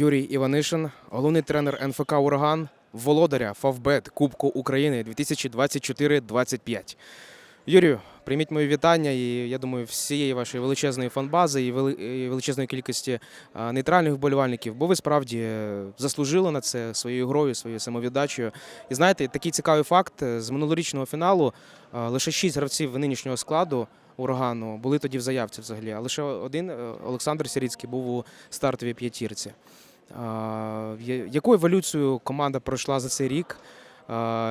Іванишин, головний тренер НФК Ураган, володаря Фавбет Кубку України 2024-25. Юрію, прийміть мої вітання і я думаю, всієї вашої величезної фанбази і величезної кількості нейтральних вболівальників, бо ви справді е, заслужили на це своєю грою, своєю самовіддачею. І знаєте, такий цікавий факт е, з минулорічного фіналу лише шість гравців нинішнього складу урагану були тоді в заявці взагалі, а лише один е, Олександр Сіріцький був у стартовій п'ятірці. Яку еволюцію команда пройшла за цей рік?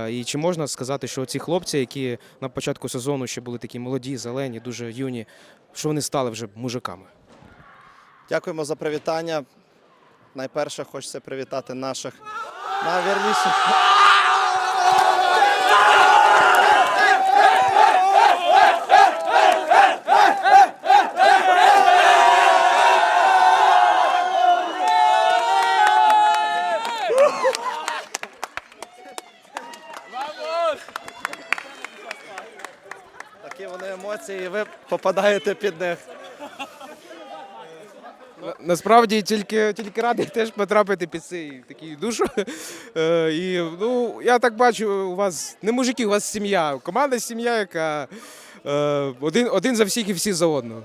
І чи можна сказати, що ці хлопці, які на початку сезону ще були такі молоді, зелені, дуже юні, що вони стали вже мужиками? Дякуємо за привітання. Найперше хочеться привітати наших найвірніших. Такі вони емоції, і ви попадаєте під них. Насправді тільки, тільки радий теж потрапити під цей такий душу. Е, І ну, я так бачу, у вас не мужики, у вас сім'я. Команда сім'я, яка е, один, один за всіх і всі за одного.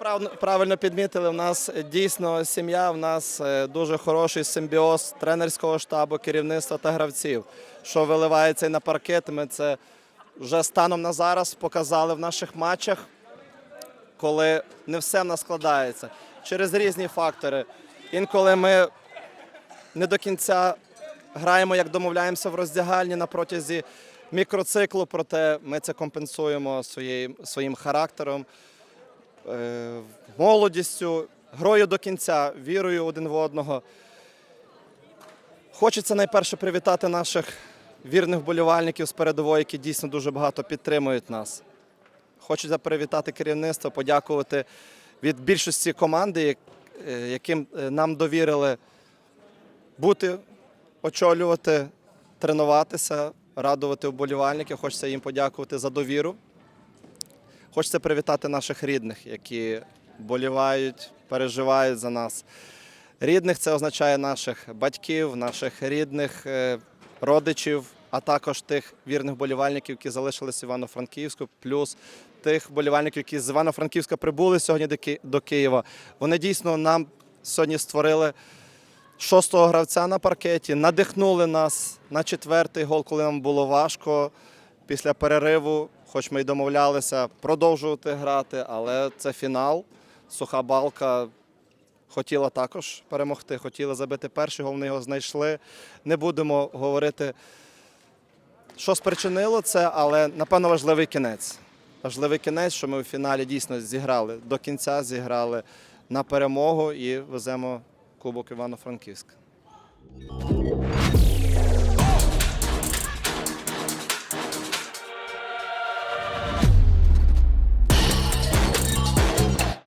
Ви прав- правильно підмітили. У нас е, дійсно сім'я, в нас е, дуже хороший симбіоз тренерського штабу, керівництва та гравців. Що виливається і на паркет. Ми це вже станом на зараз показали в наших матчах, коли не все в нас складається через різні фактори. Інколи ми не до кінця граємо, як домовляємося в роздягальні на протязі мікроциклу, проте ми це компенсуємо своєю, своїм характером молодістю, грою до кінця, вірою один в одного. Хочеться найперше привітати наших вірних вболівальників з передової, які дійсно дуже багато підтримують нас. Хочеться привітати керівництво, подякувати від більшості команди, е, яким е, нам довірили бути, очолювати, тренуватися, радувати вболівальників. Хочеться їм подякувати за довіру. Хочеться привітати наших рідних, які болівають, переживають за нас. Рідних це означає наших батьків, наших рідних е, родичів, а також тих вірних болівальників, які залишились в Івано-Франківську, плюс тих болівальників, які з Івано-Франківська прибули сьогодні до Києва. Вони дійсно нам сьогодні створили шостого гравця на паркеті, надихнули нас на четвертий гол, коли нам було важко після перериву, хоч ми й домовлялися продовжувати грати, але це фінал. Суха балка хотіла також перемогти, хотіла забити перший гол, вони його знайшли. Не будемо говорити, що спричинило це, але напевно важливий кінець. Важливий кінець, що ми у фіналі дійсно зіграли до кінця, зіграли на перемогу і веземо Кубок Івано-Франківська.